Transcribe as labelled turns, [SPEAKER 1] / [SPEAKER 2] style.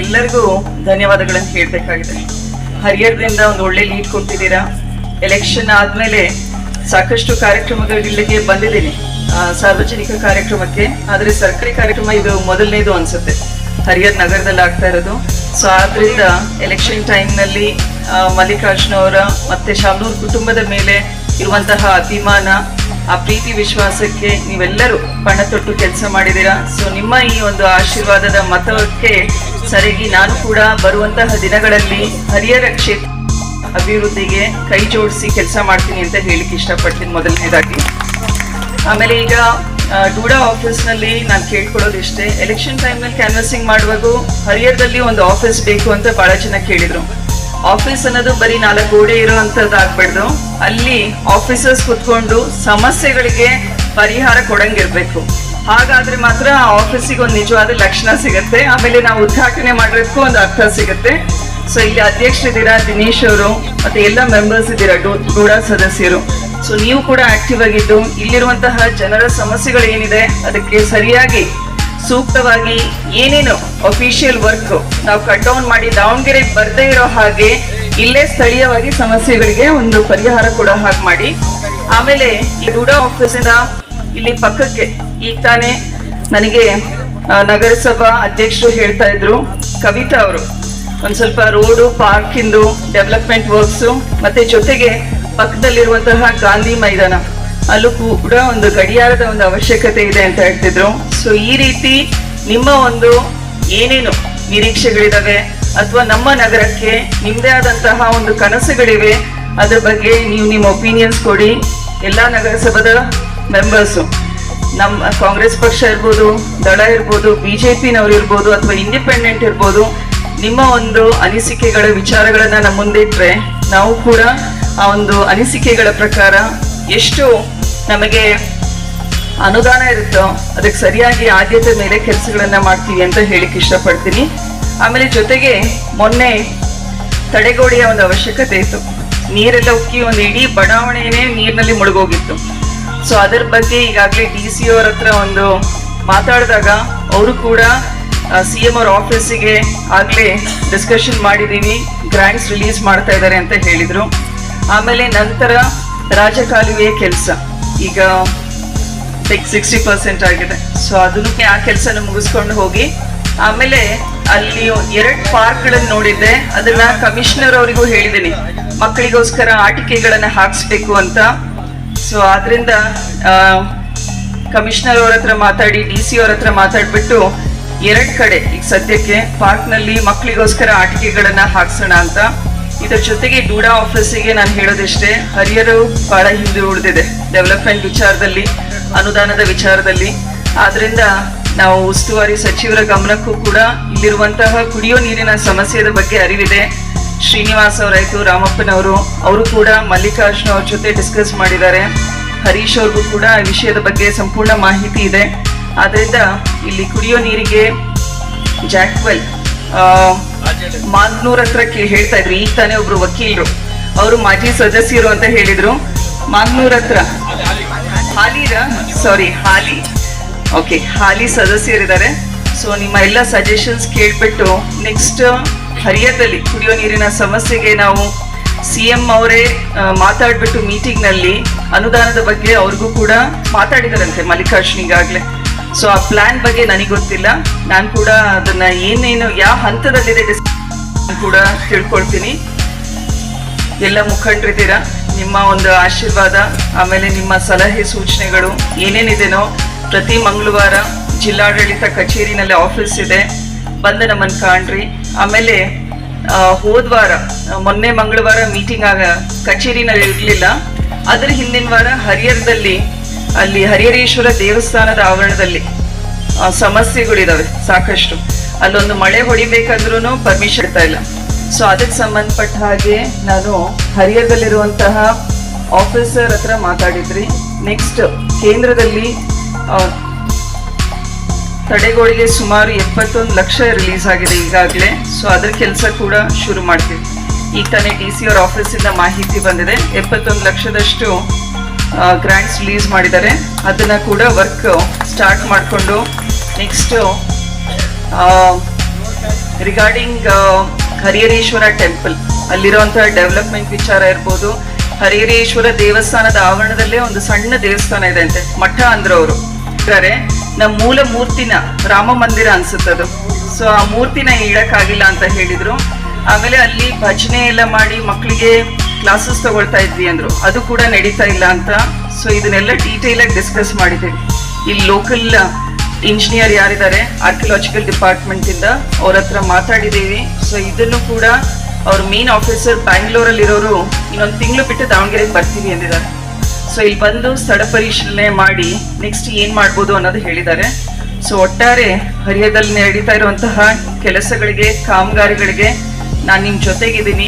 [SPEAKER 1] ಎಲ್ಲರಿಗೂ ಧನ್ಯವಾದಗಳನ್ನು ಹೇಳ್ಬೇಕಾಗಿದೆ. ಹರಿಹರದಿಂದ ಒಂದು ಒಳ್ಳೆ ಲೀಡ್ ಕೊಟ್ಟಿದ್ದೀರಾ? ಎಲೆಕ್ಷನ್ ಆದ್ಮೇಲೆ ಸಾಕಷ್ಟು ಕಾರ್ಯಕ್ರಮಗಳಿಗೆ ಬಂದಿದ್ದೀನಿ. ಸಾರ್ವಜನಿಕ ಕಾರ್ಯಕ್ರಮಕ್ಕೆ, ಆದ್ರೆ ಸರ್ಕಾರಿ ಕಾರ್ಯಕ್ರಮ ಇದು ಮೊದಲನೇದು ಅನ್ಸುತ್ತೆ. ಹರಿಹರ್ ನಗರದಲ್ಲಿ ಆಗ್ತಾ ಇರೋದು. ಸೊ ಆದ್ರಿಂದ ಎಲೆಕ್ಷನ್ ಟೈಮ್ನಲ್ಲಿ ಮಲ್ಲಿಕಾರ್ಜುನ ಅವರ ಮತ್ತೆ ಶಾಮನೂರ್ ಕುಟುಂಬದ ಮೇಲೆ ಇರುವಂತಹ ಅಭಿಮಾನ, ಆ ಪ್ರೀತಿ ವಿಶ್ವಾಸಕ್ಕೆ ನೀವೆಲ್ಲರೂ ಪಣ ತೊಟ್ಟು ಕೆಲಸ ಮಾಡಿದ್ದೀರಾ? ಸೊ ನಿಮ್ಮ ಈ ಒಂದು ಆಶೀರ್ವಾದದ ಮತಕ್ಕೆ ಸರಿಗಿ ನಾನು ಕೂಡ ಬರುವಂತಹ ದಿನಗಳಲ್ಲಿ ಹರಿಹರ ಕ್ಷೇತ್ರ ಅಭಿವೃದ್ಧಿಗೆ ಕೈ ಜೋಡಿಸಿ ಕೆಲಸ ಮಾಡ್ತೀನಿ ಅಂತ ಹೇಳಿಕ್ಕೆ ಇಷ್ಟಪಡ್ತೀನಿ ಮೊದಲನೇದಾಗಿ. ಆಮೇಲೆ ಈಗ ಡೂಡಾ ಆಫೀಸ್ನಲ್ಲಿ ನಾನು ಕೇಳ್ಕೊಳ್ಳೋದು ಇಷ್ಟೇ. ಎಲೆಕ್ಷನ್ ಟೈಮ್ನಲ್ಲಿ ಕ್ಯಾನ್ವಸಿಂಗ್ ಮಾಡುವಾಗ ಹರಿಹರದಲ್ಲಿ ಒಂದು ಆಫೀಸ್ ಬೇಕು ಅಂತ ಬಹಳ ಜನ ಕೇಳಿದ್ರು. ಆಫೀಸ್ ಅನ್ನೋದು ಬರೀ ನಾಲ್ಕು ಗೋಡೆ ಇರೋ ಆಗ್ಬಾರ್ದು ಅಲ್ಲಿ ಆಫೀಸರ್ಸ್ ಕುತ್ಕೊಂಡು ಸಮಸ್ಯೆಗಳಿಗೆ ಪರಿಹಾರ ಕೊಡಂಗಿರ್ಬೇಕು. ಹಾಗಾದ್ರೆ ಮಾತ್ರ ಆಫೀಸಿಗೆ ಒಂದು ನಿಜವಾದ ಲಕ್ಷಣ ಸಿಗುತ್ತೆ. ಆಮೇಲೆ ನಾವು ಉದ್ಘಾಟನೆ ಮಾಡೋದಕ್ಕೂ ಒಂದು ಅರ್ಥ ಸಿಗುತ್ತೆ. ಸೊ ಇಲ್ಲಿ ಅಧ್ಯಕ್ಷರಿದ್ದೀರಾ ದಿನೇಶ್ ಅವರು, ಮತ್ತೆ ಎಲ್ಲ ಮೆಂಬರ್ಸ್ ಇದ್ದೀರಾ ಡೂಡಾ ಸದಸ್ಯರು. ಸೊ ನೀವು ಕೂಡ ಆಕ್ಟಿವ್ ಆಗಿದ್ದು, ಇಲ್ಲಿರುವಂತಹ ಜನರ ಸಮಸ್ಯೆಗಳು ಏನಿದೆ, ಅದಕ್ಕೆ ಸರಿಯಾಗಿ, ಸೂಕ್ತವಾಗಿ ಏನೇನು ಅಫಿಷಿಯಲ್ ವರ್ಕ್ ನಾವು ಕಟ್ ಡೌನ್ ಮಾಡಿ ದಾವಣಗೆರೆ ಬರದೇ ಇರೋ ಹಾಗೆ, ಇಲ್ಲೇ ಸ್ಥಳೀಯವಾಗಿ ಸಮಸ್ಯೆಗಳಿಗೆ ಒಂದು ಪರಿಹಾರ ಕೂಡ ಹಾಗೆ ಮಾಡಿ. ಆಮೇಲೆ ಈ ಡೂಡಾ ಆಫೀಸಿಂದ ಇಲ್ಲಿ ಪಕ್ಕಕ್ಕೆ ಈಗ ತಾನೇ ನನಗೆ ನಗರಸಭಾ ಅಧ್ಯಕ್ಷರು ಹೇಳ್ತಾ ಇದ್ರು, ಕವಿತಾ ಅವರು. ಒಂದು ಸ್ವಲ್ಪ ರೋಡು, ಪಾರ್ಕಿಂದು, ಡೆವಲಪ್ಮೆಂಟ್ ವರ್ಕ್ಸ್, ಮತ್ತೆ ಜೊತೆಗೆ ಪಕ್ಕದಲ್ಲಿರುವಂತಹ ಗಾಂಧಿ ಮೈದಾನ. ಅಲ್ಲೂ ಕೂಡ ಒಂದು ಗಡಿಯಾರದ ಒಂದು ಅವಶ್ಯಕತೆ ಇದೆ ಅಂತ ಹೇಳ್ತಿದ್ರು. ಸೊ ಈ ರೀತಿ ನಿಮ್ಮ ಒಂದು ಏನೇನು ನಿರೀಕ್ಷೆಗಳಿದಾವೆ, ಅಥವಾ ನಮ್ಮ ನಗರಕ್ಕೆ ನಿಮ್ಮದೇ ಆದಂತಹ ಒಂದು ಕನಸುಗಳಿವೆ, ಅದ್ರ ಬಗ್ಗೆ ನೀವು ನಿಮ್ಮ ಒಪಿನಿಯನ್ಸ್ ಕೊಡಿ. ಎಲ್ಲಾ ನಗರಸಭಾದ ಮೆಂಬರ್ಸು ನಮ್ಮ ಕಾಂಗ್ರೆಸ್ ಪಕ್ಷ ಇರ್ಬೋದು, ದಳ ಇರ್ಬೋದು ಬಿ ಜೆ ಪಿನವ್ರು ಇರ್ಬೋದು ಅಥವಾ ಇಂಡಿಪೆಂಡೆಂಟ್ ಇರ್ಬೋದು, ನಿಮ್ಮ ಒಂದು ಅನಿಸಿಕೆಗಳ ವಿಚಾರಗಳನ್ನು ನಮ್ಮ ಮುಂದೆ ಇಟ್ರೆ ನಾವು ಕೂಡ ಆ ಒಂದು ಅನಿಸಿಕೆಗಳ ಪ್ರಕಾರ ಎಷ್ಟು ನಮಗೆ ಅನುದಾನ ಇರುತ್ತೋ ಅದಕ್ಕೆ ಸರಿಯಾಗಿ ಆದ್ಯತೆ ಮೇಲೆ ಕೆಲಸಗಳನ್ನು ಮಾಡ್ತೀವಿ ಅಂತ ಹೇಳಿಕ್ಕೆ ಇಷ್ಟಪಡ್ತೀನಿ. ಆಮೇಲೆ ಜೊತೆಗೆ ಮೊನ್ನೆ ತಡೆಗೋಡೆಯ ಒಂದು ಅವಶ್ಯಕತೆ ಇತ್ತು. ನೀರೆಲ್ಲ ಉಕ್ಕಿ ಒಂದು ಇಡೀ ಬಡಾವಣೆಯೇ ನೀರಿನಲ್ಲಿ ಮುಳುಗೋಗಿತ್ತು. ಸೊ ಅದರ ಬಗ್ಗೆ ಈಗಾಗಲೇ ಡಿ ಸಿ ಅವ್ರ ಹತ್ರ ಒಂದು ಮಾತಾಡಿದಾಗ ಅವರು ಕೂಡ ಸಿ ಎಂ ಅವ್ರ ಆಫೀಸಿಗೆ ಆಗಲೇ ಡಿಸ್ಕಷನ್ ಮಾಡಿದ್ದೀವಿ ಗ್ರಾಂಟ್ಸ್ ರಿಲೀಸ್ ಮಾಡ್ತಾ ಇದ್ದಾರೆ ಅಂತ ಹೇಳಿದ್ರು. ಆಮೇಲೆ ನಂತರ ರಾಜಕಾಲುವೆಯ ಕೆಲಸ. ಈಗ ಸಿಕ್ಸ್ಟಿ ಪರ್ಸೆಂಟ್ ಆಗಿದೆ. ಸೊ ಅದನ್ನೇ ಆ ಕೆಲಸನ ಮುಗಿಸ್ಕೊಂಡು ಹೋಗಿ, ಆಮೇಲೆ ಅಲ್ಲಿ ಎರಡು ಪಾರ್ಕ್ಗಳನ್ನು ನೋಡಿದ್ದೆ. ಅದನ್ನ ಕಮಿಷನರ್ ಅವರಿಗೂ ಹೇಳಿದ್ದೀನಿ. ಮಕ್ಕಳಿಗೋಸ್ಕರ ಆಟಿಕೆಗಳನ್ನು ಹಾಕಿಸ್ಬೇಕು ಅಂತ. ಸೊ ಆದ್ರಿಂದ ಕಮಿಷನರ್ ಅವ್ರ ಹತ್ರ ಮಾತಾಡಿ ಡಿ ಸಿ ಅವ್ರ ಹತ್ರ ಮಾತಾಡ್ಬಿಟ್ಟು ಎರಡ್ ಕಡೆ, ಈಗ ಸದ್ಯಕ್ಕೆ ಪಾರ್ಕ್ನಲ್ಲಿ ಮಕ್ಕಳಿಗೋಸ್ಕರ ಆಟಿಕೆಗಳನ್ನ ಹಾಕ್ಸೋಣ ಅಂತ. ಇದರ ಜೊತೆಗೆ ಡೂಡಾ ಆಫೀಸಿಗೆ ನಾನು ಹೇಳೋದಿಷ್ಟೇ ಹರಿಯರು ಬಹಳ ಹಿಂದೆ ಉಳಿದಿದೆ ಡೆವಲಪ್ಮೆಂಟ್ ವಿಚಾರದಲ್ಲಿ, ಅನುದಾನದ ವಿಚಾರದಲ್ಲಿ. ಆದ್ರಿಂದ ನಾವು ಉಸ್ತುವಾರಿ ಸಚಿವರ ಗಮನಕ್ಕೂ ಕೂಡ ಇಲ್ಲಿರುವಂತಹ ಕುಡಿಯೋ ನೀರಿನ ಸಮಸ್ಯೆದ ಬಗ್ಗೆ ಅರಿವಿದೆ. ಶ್ರೀನಿವಾಸ್ ಅವರಾಯ್ತು, ರಾಮಪ್ಪನವರು, ಅವರು ಕೂಡ ಮಲ್ಲಿಕಾರ್ಜುನ ಅವ್ರ ಜೊತೆ ಡಿಸ್ಕಸ್ ಮಾಡಿದ್ದಾರೆ. ಹರೀಶ್ ಅವ್ರಿಗೂ ಕೂಡ ಈ ವಿಷಯದ ಬಗ್ಗೆ ಸಂಪೂರ್ಣ ಮಾಹಿತಿ ಇದೆ. ಆದ್ದರಿಂದ ಇಲ್ಲಿ ಕುಡಿಯೋ ನೀರಿಗೆ ಜಾಕ್ವೆಲ್ ಮಾಗ್ನೂರ್ ಹತ್ರ ಹೇಳ್ತಾ ಇದ್ರು. ಈಗ ತಾನೇ ಒಬ್ರು ವಕೀಲರು. ಅವರು ಮಾಜಿ ಸದಸ್ಯರು ಅಂತ ಹೇಳಿದ್ರು. ಮಾಗ್ನೂರ್ ಹತ್ರ. ಹಾಲಿರ ಸಾರಿ ಹಾಲಿ. ಓಕೆ ಹಾಲಿ ಸದಸ್ಯರಿದ್ದಾರೆ. ಸೊ ನಿಮ್ಮ ಎಲ್ಲ ಸಜೆಷನ್ಸ್ ಕೇಳ್ಬಿಟ್ಟು ನೆಕ್ಸ್ಟ್ ಹರಿಹರದಲ್ಲಿ ಕುಡಿಯೋ ನೀರಿನ ಸಮಸ್ಯೆಗೆ ನಾವು ಸಿ ಎಂ ಅವರೇ ಮಾತಾಡ್ಬಿಟ್ಟು ಮೀಟಿಂಗ್ನಲ್ಲಿ ಅನುದಾನದ ಬಗ್ಗೆ ಅವ್ರಿಗೂ ಕೂಡ ಮಾತಾಡಿದಾರಂತೆ ಮಲ್ಲಿಕಾರ್ಜುನ್ ಈಗಾಗ್ಲೇ ಸೊ ಆ ಪ್ಲಾನ್ ಬಗ್ಗೆ ನನಗೆ ಗೊತ್ತಿಲ್ಲ. ನಾನು ಕೂಡ ಅದನ್ನ ಏನೇನು, ಯಾವ ಹಂತದಲ್ಲಿದೆ ಕೂಡ ತಿಳ್ಕೊಳ್ತೀನಿ. ಎಲ್ಲ ಮುಖಂಡರಿದ್ದೀರಾ? ನಿಮ್ಮ ಒಂದು ಆಶೀರ್ವಾದ, ಆಮೇಲೆ ನಿಮ್ಮ ಸಲಹೆ ಸೂಚನೆಗಳು ಏನೇನಿದೆನೋ ಪ್ರತಿ ಮಂಗಳವಾರ ಜಿಲ್ಲಾಡಳಿತ ಕಚೇರಿನಲ್ಲಿ ಆಫೀಸ್ ಇದೆ. ಬಂದು ನಮ್ಮನ್ನು ಕಾಣ್ರಿ. ಆಮೇಲೆ ಹೋದ್ವಾರ ವಾರ, ಮೊನ್ನೆ ಮಂಗಳವಾರ ಮೀಟಿಂಗ್ ಆಗ ಕಚೇರಿನಲ್ಲಿ ಇರಲಿಲ್ಲ. ಅದರ ಹಿಂದಿನ ವಾರ ಹರಿಹರದಲ್ಲಿ, ಅಲ್ಲಿ ಹರಿಹರೇಶ್ವರ ದೇವಸ್ಥಾನದ ಆವರಣದಲ್ಲಿ ಸಮಸ್ಯೆಗಳಿದಾವೆ, ಸಾಕಷ್ಟು. ಅಲ್ಲೊಂದು ಮಳೆ ಹೊಡಿಬೇಕಾದ್ರೂ ಪರ್ಮಿಷನ್ ಇರ್ತಾ ಇಲ್ಲ. ಸೊ ಅದಕ್ಕೆ ಸಂಬಂಧಪಟ್ಟ ಹಾಗೆ ನಾನು ಹರಿಹರದಲ್ಲಿರುವಂತಹ ಆಫೀಸರ್ ಹತ್ರ ಮಾತಾಡಿದ್ರಿ. ನೆಕ್ಸ್ಟ್ ಕೇಂದ್ರದಲ್ಲಿ ತಡೆಗೋಡೆಗೆ ಸುಮಾರು ಎಪ್ಪತ್ತೊಂದು ಲಕ್ಷ ರಿಲೀಸ್ ಆಗಿದೆ ಈಗಾಗಲೇ. ಸೊ ಅದರ ಕೆಲಸ ಕೂಡ ಶುರು ಮಾಡ್ತೀವಿ. ಈಗ ತಾನೇ ಡಿ ಸಿ ಅವ್ರ ಆಫೀಸಿಂದ ಮಾಹಿತಿ ಬಂದಿದೆ. ಎಪ್ಪತ್ತೊಂದು ಲಕ್ಷದಷ್ಟು ಗ್ರಾಂಟ್ಸ್ ರಿಲೀಸ್ ಮಾಡಿದ್ದಾರೆ. ಅದನ್ನು ಕೂಡ ವರ್ಕ್ ಸ್ಟಾರ್ಟ್ ಮಾಡಿಕೊಂಡು ನೆಕ್ಸ್ಟು ರಿಗಾರ್ಡಿಂಗ್ ಹರಿಹರೇಶ್ವರ ಟೆಂಪಲ್ ಅಲ್ಲಿರುವಂತಹ ಡೆವಲಪ್ಮೆಂಟ್ ವಿಚಾರ ಇರ್ಬೋದು. ಹರಿಹರೇಶ್ವರ ದೇವಸ್ಥಾನದ ಆವರಣದಲ್ಲೇ ಒಂದು ಸಣ್ಣ ದೇವಸ್ಥಾನ ಇದೆ ಅಂತೆ. ಮಠ ಅಂದ್ರವರು. ಅವರು ನಮ್ಮ ಮೂಲ ಮೂರ್ತಿನ ರಾಮ ಮಂದಿರ ಅನ್ಸುತ್ತದು. ಸೊ ಆ ಮೂರ್ತಿನ ಹೇಳಕ್ಕಾಗಿಲ್ಲ ಅಂತ ಹೇಳಿದ್ರು. ಆಮೇಲೆ ಅಲ್ಲಿ ಭಜನೆ ಎಲ್ಲ ಮಾಡಿ ಮಕ್ಕಳಿಗೆ ಕ್ಲಾಸಸ್ ತಗೊಳ್ತಾ ಇದ್ವಿ ಅಂದ್ರು. ಅದು ಕೂಡ ನಡೀತಾ ಇಲ್ಲ ಅಂತ. ಸೊ ಇದನ್ನೆಲ್ಲ ಡೀಟೇಲ್ ಆಗಿ ಡಿಸ್ಕಸ್ ಮಾಡಿದ್ದೀವಿ ಇಲ್ಲಿ ಲೋಕಲ್ ಇಂಜಿನಿಯರ್ ಯಾರಿದ್ದಾರೆ ಆರ್ಕಿಯಾಲಜಿಕಲ್ ಡಿಪಾರ್ಟ್ಮೆಂಟ್ ಇಂದ ಅವ್ರ ಹತ್ರ ಮಾತಾಡಿದ್ದೀವಿ. ಸೊ ಇದನ್ನು ಕೂಡ ಅವ್ರ ಮೇನ್ ಆಫೀಸರ್ ಬ್ಯಾಂಗ್ಳೂರಲ್ಲಿ ಇರೋರು ಇನ್ನೊಂದು ತಿಂಗಳು ಬಿಟ್ಟು ದಾವಣಗೆರೆಗೆ ಬರ್ತೀವಿ ಎಂದಿದ್ದಾರೆ ಸೊ ಇಲ್ಲಿ ಬಂದು ಸ್ಥಳ ಪರಿಶೀಲನೆ ಮಾಡಿ ನೆಕ್ಸ್ಟ್ ಏನ್ ಮಾಡ್ಬೋದು ಅನ್ನೋದು ಹೇಳಿದ್ದಾರೆ. ಸೊ ಒಟ್ಟಾರೆ ಹರಿಯದಲ್ಲಿ ನಡೀತಾ ಇರುವಂತಹ ಕೆಲಸಗಳಿಗೆ, ಕಾಮಗಾರಿಗಳಿಗೆ ನಾನು ನಿಮ್ ಜೊತೆಗಿದ್ದೀನಿ.